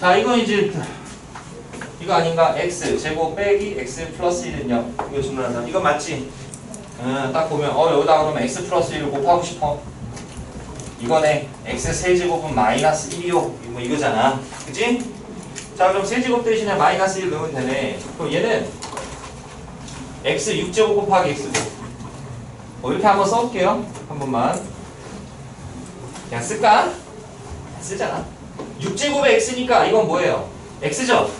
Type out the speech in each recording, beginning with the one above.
자 이건 이제 이거 아닌가? x 제곱 빼기 x 플러스 1은 0 이거 주문한다. 이거 맞지? 음, 딱 보면 어 여기다 그러면 x 플러스 1을 곱하고 싶어. 이거네. X 세제곱은 마이너스 1이요. 뭐 이거잖아. 그치? 자 그럼 세제곱 대신에 마이너스 1 넣으면 되네. 그럼 얘는 x 6제곱 곱하기 x제곱. 뭐 이렇게 한번 써볼게요. 한 번만. 그냥 쓸까? 쓰잖아 6제곱에 x니까 이건 뭐예요? x죠?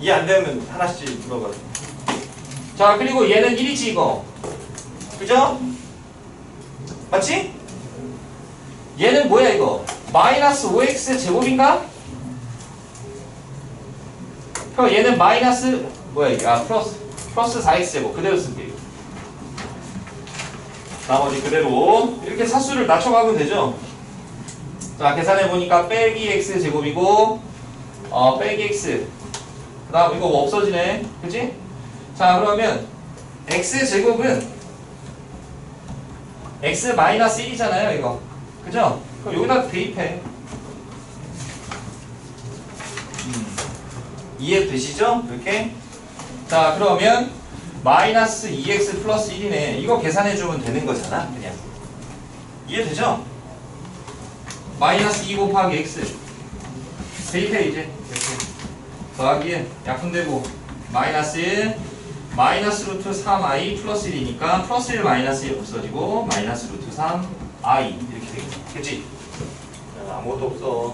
이해 안 되면 하나씩 물어봐 자 그리고 얘는 1이지 이거 그죠? 맞지? 얘는 뭐야 이거? 마이너스 5x 제곱인가? 그럼 얘는 마이너스 뭐야 이게? 아 플러스 플러스 4x 제곱 그대로 쓸게요 나머지 그대로 이렇게 사수를 낮춰가면 되죠 자 계산해 보니까 빼기 x 제곱이고 어 빼기 x 그 다음 이거 뭐 없어지네 그치? 자 그러면 x 제곱은 x 마이너스 1이잖아요 이거 그죠? 그럼 여기다 대입해 음. 이해되시죠? 이렇게 자 그러면 마이너스 2x 플러스 1이네 이거 계산해주면 되는 거잖아 그냥 이해되죠? 마이너스 2 곱하기 x. 대입해 이제 이렇게 더하기에 약분되고 마이너스 1 마이너스 루트 3i 플러스 1이니까 플러스 1 마이너스 1 없어지고 마이너스 루트 3i 이렇게 되겠지 그치? 아무것도 없어